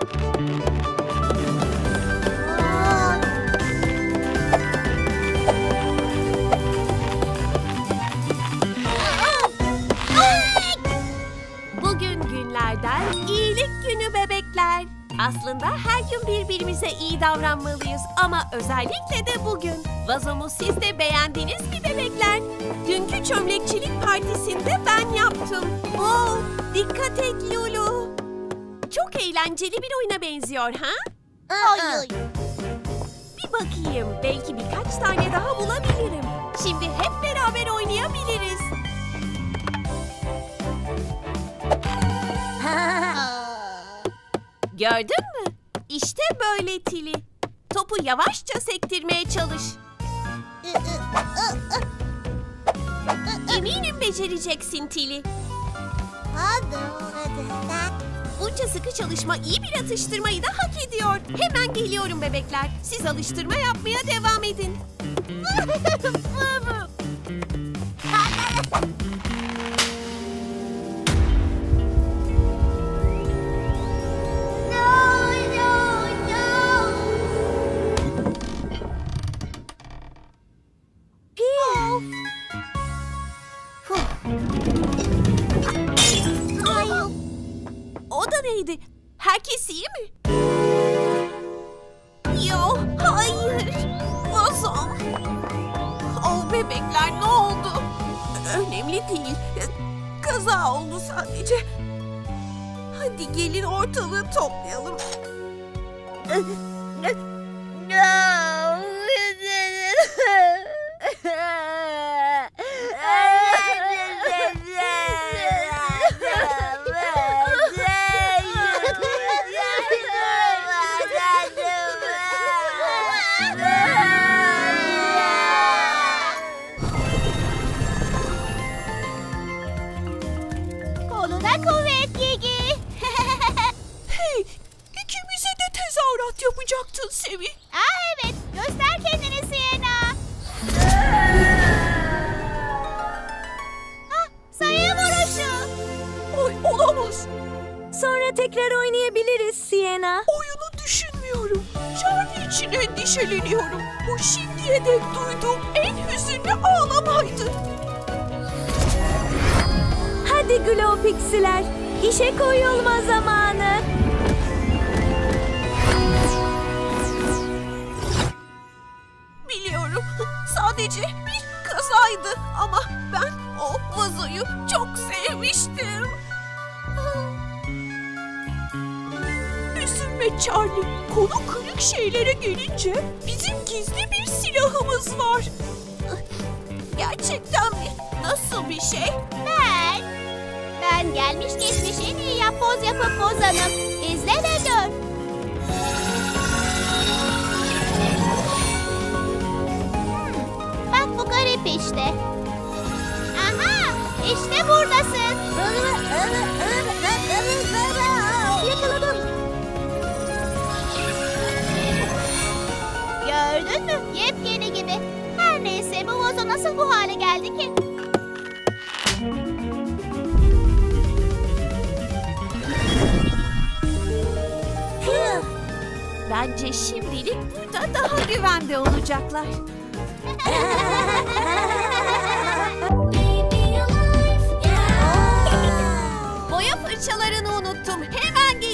Bugün günlerden iyilik günü bebekler. Aslında her gün birbirimize iyi davranmalıyız ama özellikle de bugün. Vazomu siz de beğendiniz mi bebekler? Dünkü çömlekçilik partisinde ben yaptım. Oo, dikkat et Lulu. Eğlenceli bir oyuna benziyor ha? Hayır. Bir bakayım. Belki birkaç tane daha bulabilirim. Şimdi hep beraber oynayabiliriz. Gördün mü? İşte böyle Tili. Topu yavaşça sektirmeye çalış. Eminim becereceksin Tili. Hadi, hadi. Bunca sıkı çalışma iyi bir atıştırmayı da hak ediyor. Hemen geliyorum bebekler. Siz alıştırma yapmaya devam edin. Herkes iyi mi? Yo, hayır. Vazom. Oh bebekler ne oldu? Önemli değil. Kaza oldu sadece. Hadi gelin ortalığı toplayalım. Tezahürat yapacaktın Sevi. Aa evet, göster kendini Sienna. Ah, sayı vuruşu. Ay olamaz. Sonra tekrar oynayabiliriz Sienna. Oyunu düşünmüyorum. Charlie için endişeleniyorum. Bu şimdiye dek duyduğum en hüzünlü ağlamaydı. Hadi Glow Pixiler, işe koyulma zamanı. Sadece bir kazaydı ama ben o vazoyu çok sevmiştim. Üzülme Charlie. Konu kırık şeylere gelince bizim gizli bir silahımız var. Gerçekten mi? Nasıl bir şey? Ben. Ben gelmiş geçmiş en iyi yapboz yapıp bozanım. İzle de gör. İşte. Aha, işte buradasın. Yakaladım. Gördün mü? Yepyeni gibi. Her neyse bu vazo nasıl bu hale geldi ki? Bence şimdilik burada daha güvende olacaklar. fırçalarını unuttum. Hemen geliyorum.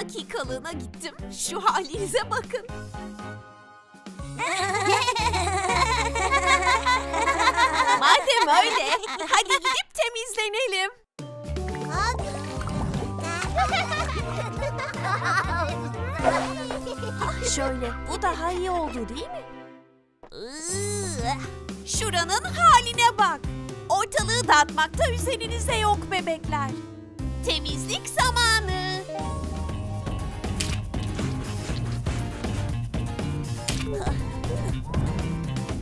Dakikalığına gittim. Şu halinize bakın. Madem öyle, hadi gidip temizlenelim. Şöyle, bu daha iyi oldu değil mi? Şuranın haline bak. Ortalığı dağıtmakta üzerinizde yok bebekler. Temizlik zamanı.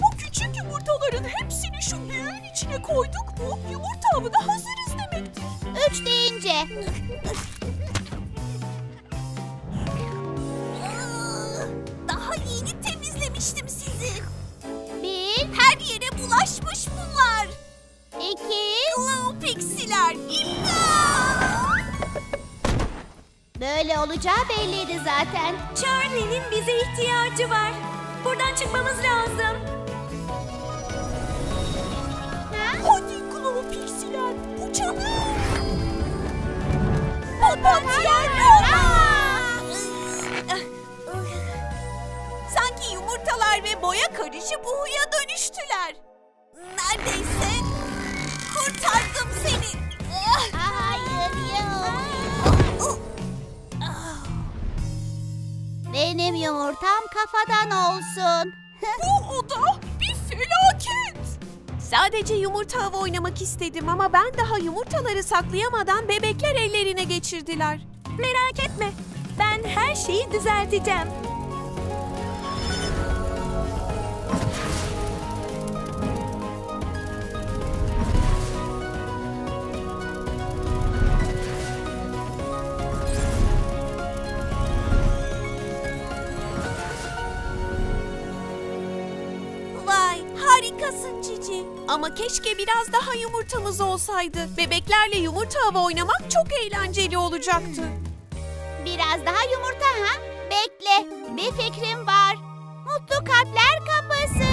Bu küçük yumurtaların hepsini şu büyüğün içine koyduk mu yumurta avı da hazırız demektir. Üç deyince. Daha yeni temizlemiştim sizi. Bir, Her yere bulaşmış bunlar. iki. Glow Pixiler, imdat! Böyle olacağı belliydi zaten. Charlie'nin bize ihtiyacı var. Buradan çıkmamız lazım. Hadi Glow Pixiler, bu canım. Papatya Sanki yumurtalar ve boya karışıp buhuya dönüştüler. Yumurtam kafadan olsun. Bu oda bir felaket. Sadece yumurta avı oynamak istedim ama ben daha yumurtaları saklayamadan bebekler ellerine geçirdiler. Merak etme. Ben her şeyi düzelteceğim. Ama keşke biraz daha yumurtamız olsaydı. Bebeklerle yumurta avı oynamak çok eğlenceli olacaktı. Biraz daha yumurta ha? Bekle, bir fikrim var. Mutlu kalpler kapısı.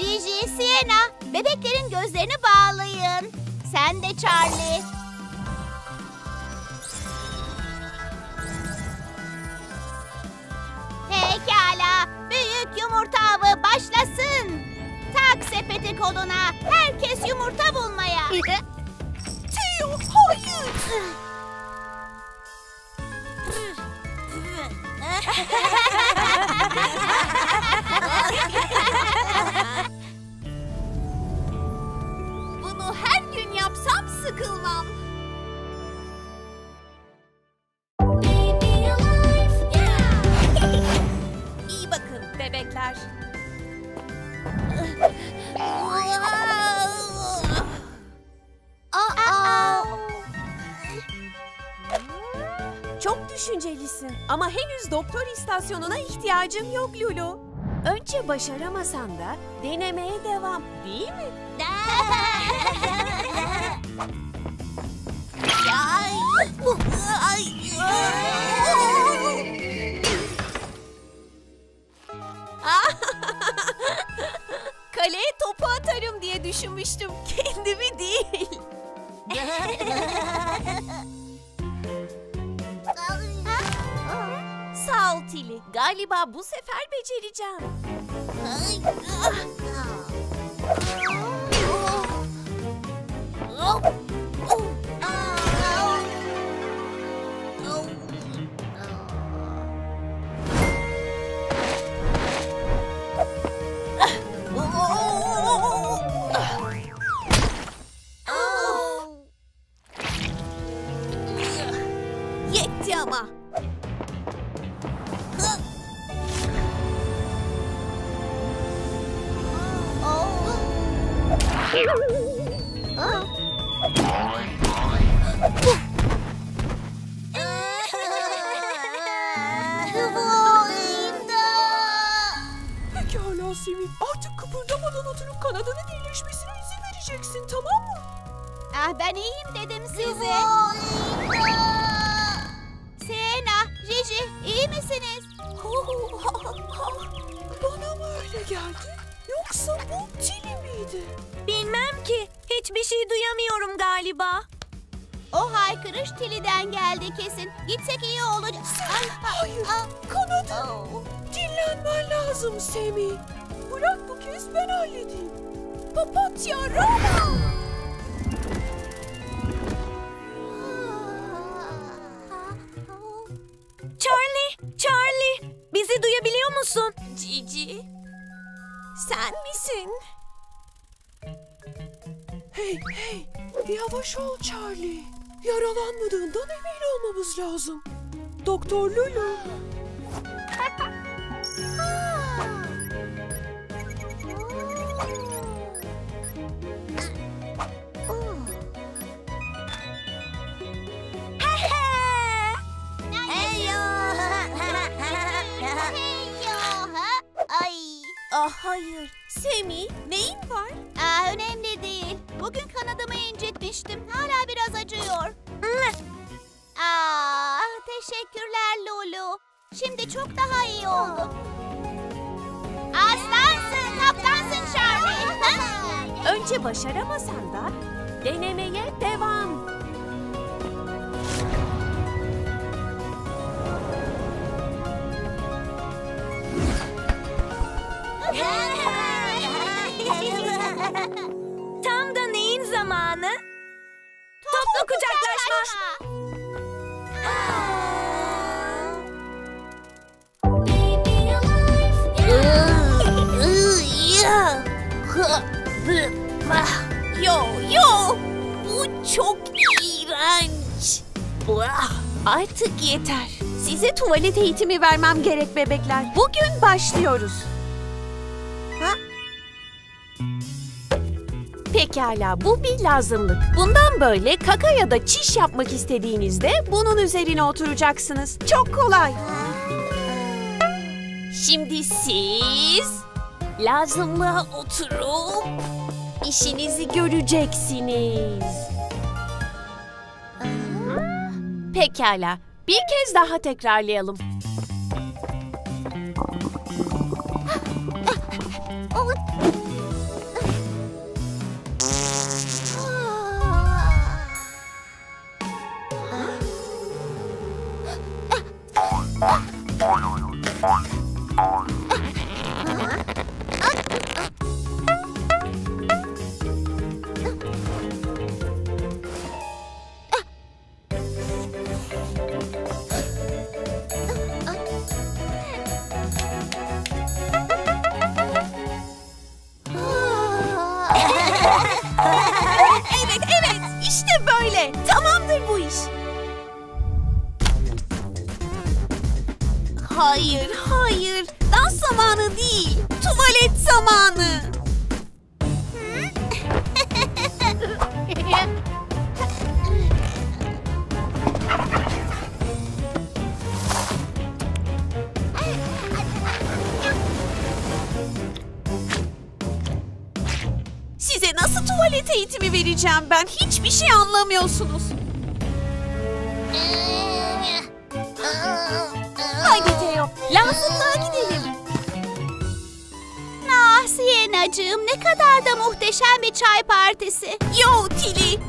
Gigi, Sienna, bebeklerin gözlerini bağlayın. Sen de Charlie. Pekala, büyük yumurta avı başlasın. Tak sepeti koluna, herkes yumurta bulmaya. Teo hayır. doktor istasyonuna ihtiyacım yok Lulu. Önce başaramasan da denemeye devam değil mi? Ay, ay, Kaleye topu atarım diye düşünmüştüm. Kendimi değil. Tili. Galiba bu sefer becereceğim. Yetti Pekala Sevim. Artık kıpırdamadan oturup kanadının iyileşmesine izin vereceksin tamam mı? Ah ben iyiyim dedim size. Sienna, Gigi iyi misiniz? Bana mı öyle geldi? Yoksa bu Tili miydi? Bilmem ki. Hiçbir şey duyamıyorum galiba. O haykırış Tili'den geldi kesin. Gitsek iyi olacak. Ay, Hayır, kanadım. oh. Dinlenmen lazım Semi. Bırak bu kez ben halledeyim. Papatya Roma. Charlie, Charlie. Bizi duyabiliyor musun? Cici, sen misin? Hey, hey, yavaş ol Charlie. Yaralanmadığından emin olmamız lazım. Doktor Lulu. Ah hayır. Semi, neyin var? Aa, önemli değil. Bugün kanadımı incitmiştim. Hala biraz acıyor. Aa, teşekkürler Lulu. Şimdi çok daha iyi oldu. Aslansın, kaptansın Charlie. Ha? Önce başaramasan da denemeye devam. Kucaklaşma. Yo yo, bu çok iğrenç. Artık yeter. Size tuvalet eğitimi vermem gerek bebekler. Bugün başlıyoruz. Pekala, bu bir lazımlık. Bundan böyle kaka ya da çiş yapmak istediğinizde bunun üzerine oturacaksınız. Çok kolay. Şimdi siz lazımlığa oturup işinizi göreceksiniz. Pekala. Bir kez daha tekrarlayalım. Zamanı. Size nasıl tuvalet eğitimi vereceğim ben? Hiçbir şey anlamıyorsunuz. Siyenacığım ne kadar da muhteşem bir çay partisi. Yo Tili.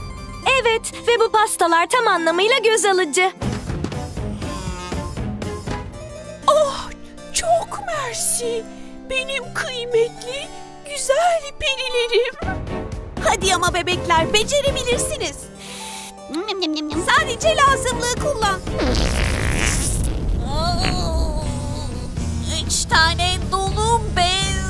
Evet ve bu pastalar tam anlamıyla göz alıcı. Oh, çok mersi. Benim kıymetli, güzel perilerim. Hadi ama bebekler, becerebilirsiniz. Sadece lazımlığı kullan. Oo, Üç tane dolu bez.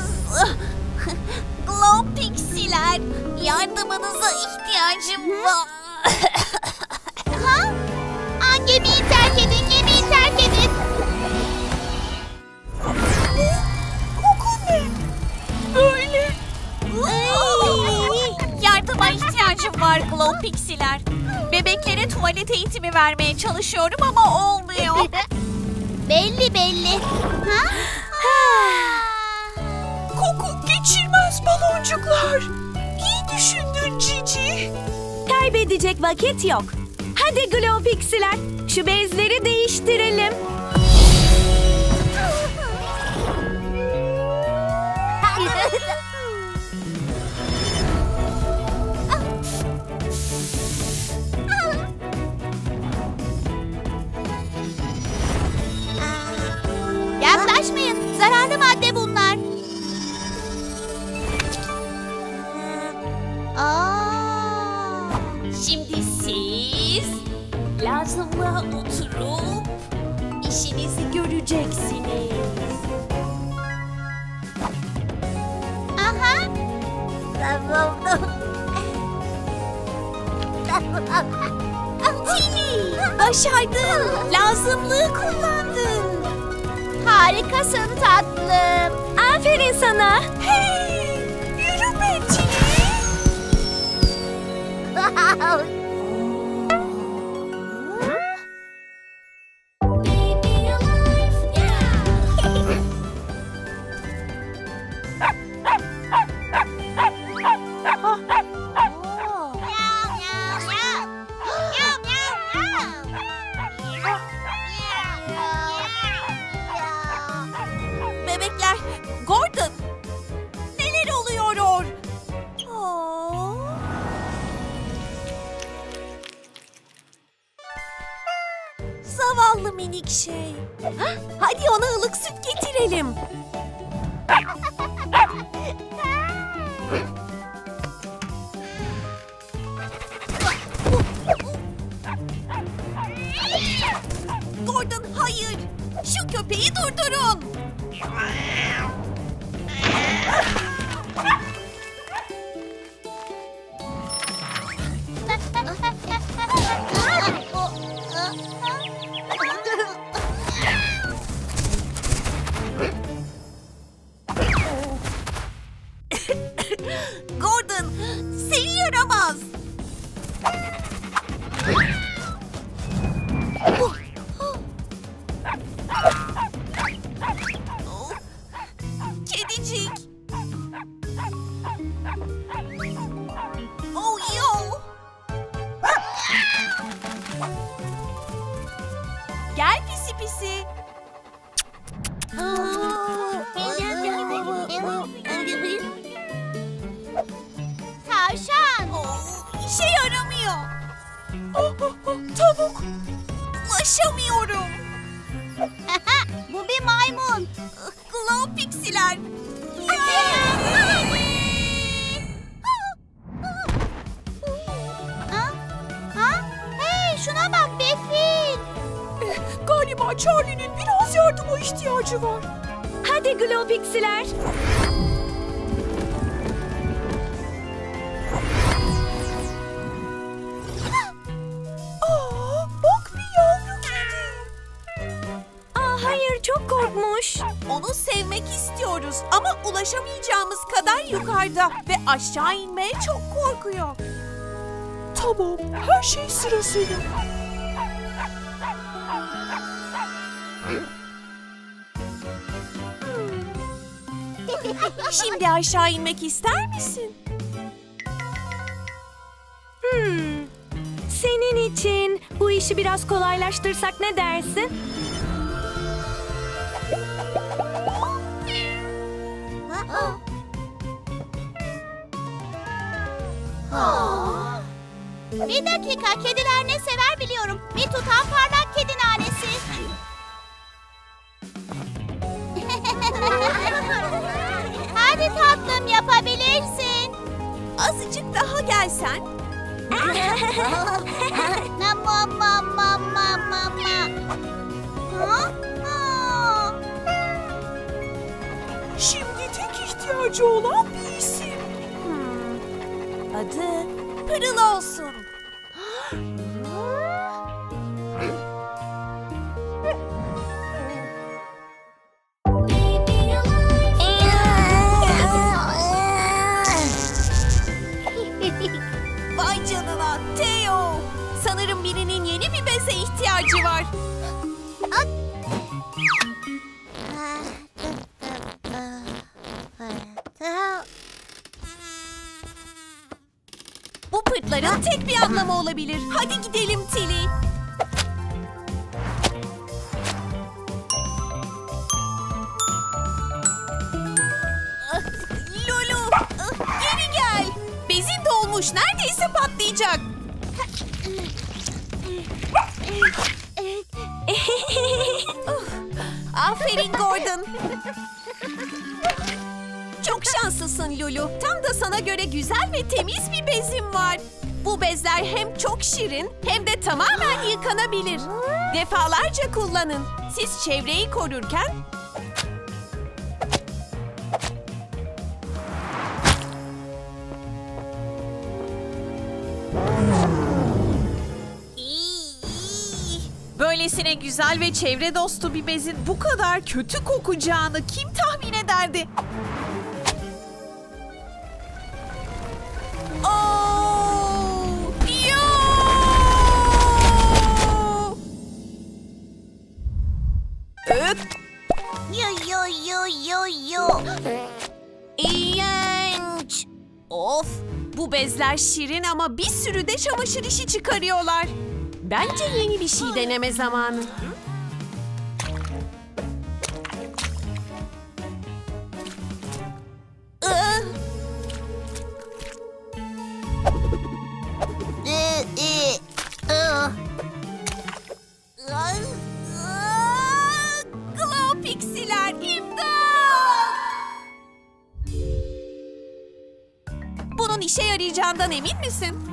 Glow Pixiler, yardımınıza ihtiyacım var. Ha? Aa, gemiyi terk edin, gemiyi terk edin. Koku ne? Böyle. Yardıma ihtiyacım var Glow Pixiler. Bebeklere tuvalet eğitimi vermeye çalışıyorum ama olmuyor. belli belli. Ha? Kaybedecek vakit yok. Hadi Glow Pixiler, şu bezleri değiştirelim. Lazımla oturup işinizi göreceksiniz. Aha. Tili, başardın. Lazımlığı kullandın. Harikasın tatlım. Aferin sana. Hey, yürü be Tili. Bebekler, Gordon. Neler oluyor or? Zavallı minik şey. Hadi ona ılık süt getirelim. Gordon, Charlie'nin biraz yardıma ihtiyacı var. Hadi Glopixiler. Aa, bak bir yavru kedi. Aa hayır çok korkmuş. Onu sevmek istiyoruz ama ulaşamayacağımız kadar yukarıda ve aşağı inmeye çok korkuyor. Tamam, her şey sırasıyla. Şimdi aşağı inmek ister misin? Hmm. Senin için bu işi biraz kolaylaştırsak ne dersin? Bir dakika kediler ne sever biliyorum. Bir tutam parlak kedi nanesi. Azıcık daha gelsen. Şimdi tek ihtiyacı olan bir isim. Hmm. Adı Pırıl olsun. Dolmuş, neredeyse patlayacak. Aferin Gordon. Çok şanslısın Lulu. Tam da sana göre güzel ve temiz bir bezim var. Bu bezler hem çok şirin hem de tamamen yıkanabilir. Defalarca kullanın. Siz çevreyi korurken Böylesine güzel ve çevre dostu bir bezin bu kadar kötü kokacağını kim tahmin ederdi? Oo! Yo! Yo yo yo yo yo. İğrenç! Of! Bu bezler şirin ama bir sürü de çamaşır işi çıkarıyorlar. Bence yeni bir şey deneme zamanı. Glow Pixiler! Bunun işe yarayacağından emin misin?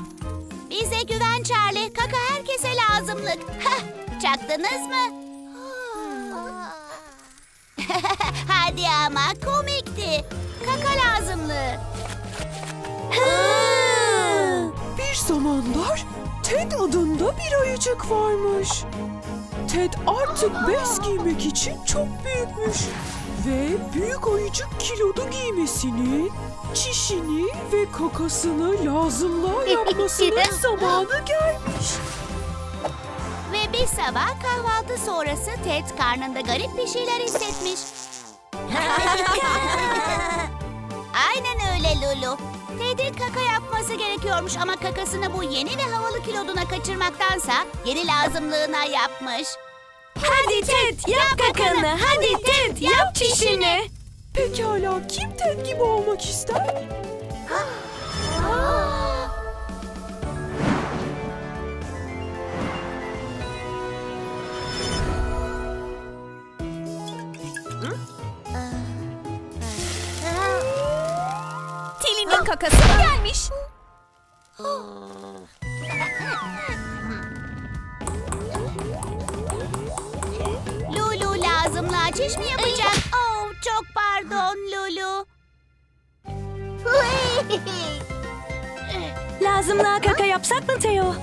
Bize güven Charlie. Kaka herkese lazımlık. Hah, çaktınız mı? Hadi ama komikti. Kaka lazımlığı. Bir zamanlar Ted adında bir ayıcık varmış. Ted artık bez giymek için çok büyükmüş. Ve büyük ayıcık kilodu giymesini, çişini ve kakasını lazımlığa yapmasının zamanı gelmiş. Ve bir sabah kahvaltı sonrası Ted karnında garip bir şeyler hissetmiş. Aynen öyle Lulu. Ted'in kaka yapması gerekiyormuş ama kakasını bu yeni ve havalı kiloduna kaçırmaktansa yeni lazımlığına yapmış. Hadi Ted yap kakanı. Hadi Ted yap çişini. Pekala kim Ted gibi olmak ister? Tili'nin kakası gelmiş? Lulu lazımlığa çiş mi yapacak? Çok pardon Lulu. Lazımlığa kaka yapsak mı Teo?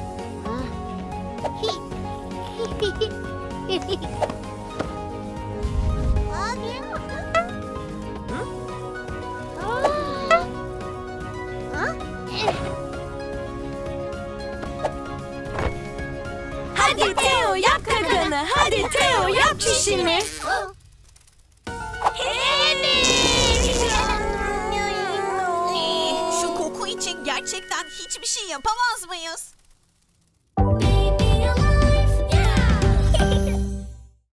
Hadi Teo yap kakanı. Hadi Teo yap çişini. Hiçbir şey yapamaz mıyız?